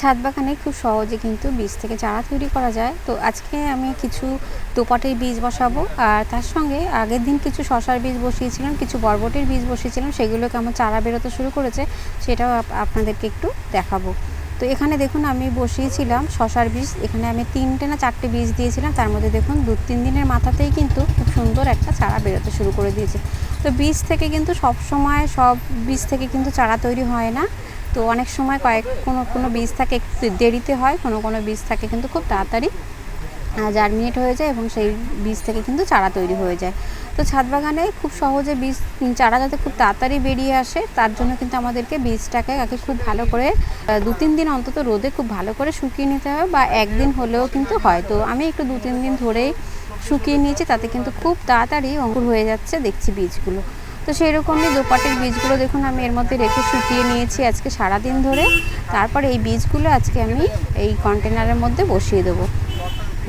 ছাদ বাগানে খুব সহজে কিন্তু বীজ থেকে চারা তৈরি করা যায়। তো আজকে আমি কিছু দোপাটের বীজ বসাবো আর তার সঙ্গে আগের দিন কিছু শশার বীজ বসিয়েছিলাম, কিছু বরবটির বীজ বসিয়েছিলাম সেগুলো কেমন চারা বেরোতে শুরু করেছে, সেটাও আপনাদেরকে একটু দেখাবো। তো এখানে দেখুন আমি বসিয়েছিলাম শশার বীজ, এখানে আমি তিনটে না চারটে বীজ দিয়েছিলাম, তার মধ্যে দেখুন দু তিন দিনের মাথাতেই কিন্তু খুব সুন্দর একটা চারা বেরোতে শুরু করে দিয়েছে। তো বীজ থেকে কিন্তু সব সময় সব বীজ থেকে কিন্তু চারা তৈরি হয় না। তো অনেক সময় কয়েক, কোনো কোনো বীজ থাকে একটু দেরিতে হয়, কোনো কোনো বীজ থাকে কিন্তু খুব তাড়াতাড়ি জার্মিনেট হয়ে যায় এবং সেই বীজ থেকে কিন্তু চারা তৈরি হয়ে যায়। তো ছাদ বাগানে খুব সহজে বীজ চারা যাতে খুব তাড়াতাড়ি বেরিয়ে আসে, তার জন্য কিন্তু আমাদেরকে বীজটাকে আগে খুব ভালো করে দু তিন দিন অন্তত রোদে খুব ভালো করে শুকিয়ে নিতে হবে বা একদিন হলেও কিন্তু হয়। তো আমি একটু দু তিন দিন ধরেই শুকিয়ে নিয়েছি, তাতে কিন্তু খুব তাড়াতাড়ি অঙ্কুর হয়ে যাচ্ছে, দেখছি বীজগুলো। তো সেই রকমই দোপাটের বীজগুলো দেখুন, আমি এর মধ্যে রেখে শুকিয়ে নিয়েছি আজকে সারাদিন ধরে। তারপর এই বীজগুলো আজকে আমি এই কন্টেনারের মধ্যে বসিয়ে দেবো।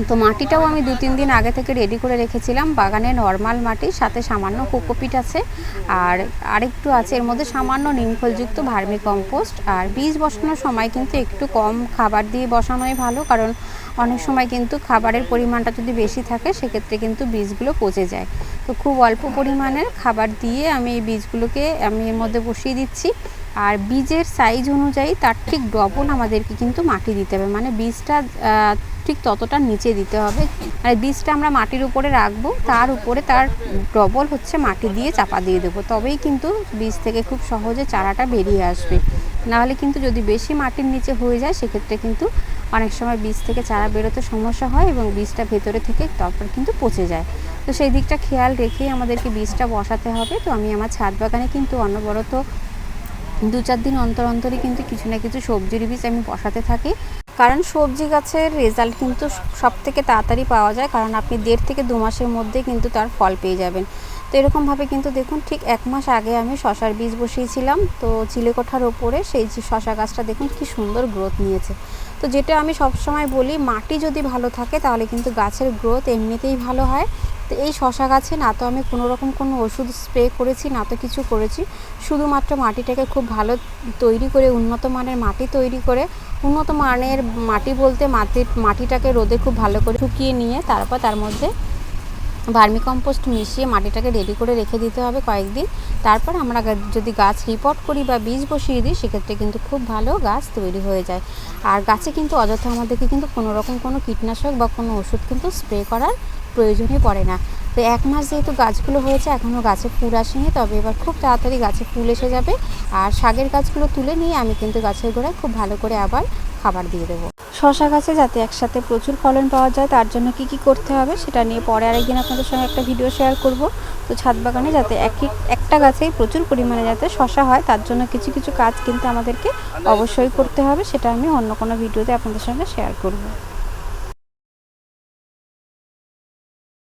তো মাটিটাও আমি দু তিন দিন আগে থেকে রেডি করে রেখেছিলাম। বাগানে নর্মাল মাটি, সাথে সামান্য কোকোপিট আছে। আর আরেকটু আছে, এর মধ্যে সামান্য নিমখোলযুক্ত ভার্মি কম্পোস্ট আর বীজ বসানোর সময় কিন্তু একটু কম খাবার দিয়ে বসানোই ভালো, কারণ অনেক সময় কিন্তু খাবারের পরিমাণটা যদি বেশি থাকে, সেক্ষেত্রে কিন্তু বীজগুলো পচে যায়। তো খুব অল্প পরিমাণের খাবার দিয়ে আমি এই বীজগুলোকে আমি এর মধ্যে বসিয়ে দিচ্ছি। আর বীজের সাইজ অনুযায়ী তার ঠিক ডবল আমাদেরকে কিন্তু মাটি দিতে হবে। মানে বীজটা ঠিক ততটা নিচে দিতে হবে। মানে বীজটা আমরা মাটির উপরে রাখব, তার উপরে তার ডবল হচ্ছে মাটি দিয়ে চাপা দিয়ে দেবো। তবেই কিন্তু বীজ থেকে খুব সহজে চারাটা বেরিয়ে আসবে। নাহলে কিন্তু যদি বেশি মাটির নিচে হয়ে যায়, সেক্ষেত্রে কিন্তু অনেক সময় বীজ থেকে চারা বেরোতে সমস্যা হয় এবং বীজটা ভেতরে থেকে তারপর কিন্তু পচে যায়। তো সেই দিকটা খেয়াল রেখেই আমাদেরকে বীজটা বসাতে হবে। তো আমি আমার ছাদ বাগানে কিন্তু অনবরত দু চার দিন অন্তর অন্তরই কিন্তু কিছু না কিছু সবজির বীজ আমি বসাতে থাকি। কারণ সবজি গাছের রেজাল্ট কিন্তু সব থেকে তাড়াতাড়ি পাওয়া যায়, কারণ আপনি দেড় থেকে দু মাসের মধ্যে কিন্তু তার ফল পেয়ে যাবেন। তো এরকমভাবে কিন্তু দেখুন, ঠিক এক মাস আগে আমি শশার বীজ বসিয়েছিলাম। তো চিলেকোঠার ওপরে সেই শশা গাছটা দেখুন কি সুন্দর গ্রোথ নিয়েছে। তো যেটা আমি সবসময় বলি, মাটি যদি ভালো থাকে তাহলে কিন্তু গাছের গ্রোথ এমনিতেই ভালো হয়। তো এই শশা গাছে না তো আমি কোনো রকম কোনো ওষুধ স্প্রে করেছি, না তো কিছু করেছি। শুধুমাত্র মাটিটাকে খুব ভালো তৈরি করে, উন্নত মানের মাটি তৈরি করে, উন্নত মানের মাটি বলতে মাটি মাটিটাকে রোদে খুব ভালো করে শুকিয়ে নিয়ে তারপর তার মধ্যে ভার্মি কম্পোস্ট মিশিয়ে মাটিটাকে রেডি করে রেখে দিতে হবে কয়েকদিন। তারপর আমরা যদি গাছ রিপোর্ট করি বা বীজ বসিয়ে দিই, সেক্ষেত্রে কিন্তু খুব ভালো গাছ তৈরি হয়ে যায়। আর গাছে কিন্তু অযথা আমাদেরকে কিন্তু কোনো রকম কোনো কীটনাশক বা কোনো ওষুধ কিন্তু স্প্রে করার প্রয়োজনই পড়ে না। তো এক মাস যেহেতু গাছগুলো হয়েছে, এখনও গাছে ফুল আসেনি, তবে এবার খুব তাড়াতাড়ি গাছে ফুল এসে যাবে। আর শাকের গাছগুলো তুলে নিয়ে আমি কিন্তু গাছের গোড়ায় খুব ভালো করে আবার খাবার দিয়ে দেবো। শশা গাছে যাতে একসাথে প্রচুর ফলন পাওয়া যায়, তার জন্য কি কি করতে হবে সেটা নিয়ে পরে আরেকদিন আপনাদের সঙ্গে একটা ভিডিও শেয়ার করব। তো ছাদ বাগানে যাতে একই একটা গাছেই প্রচুর পরিমাণে যাতে শশা হয়, তার জন্য কিছু কিছু কাজ কিন্তু আমাদেরকে অবশ্যই করতে হবে, সেটা আমি অন্য কোনো ভিডিওতে আপনাদের সঙ্গে শেয়ার করব।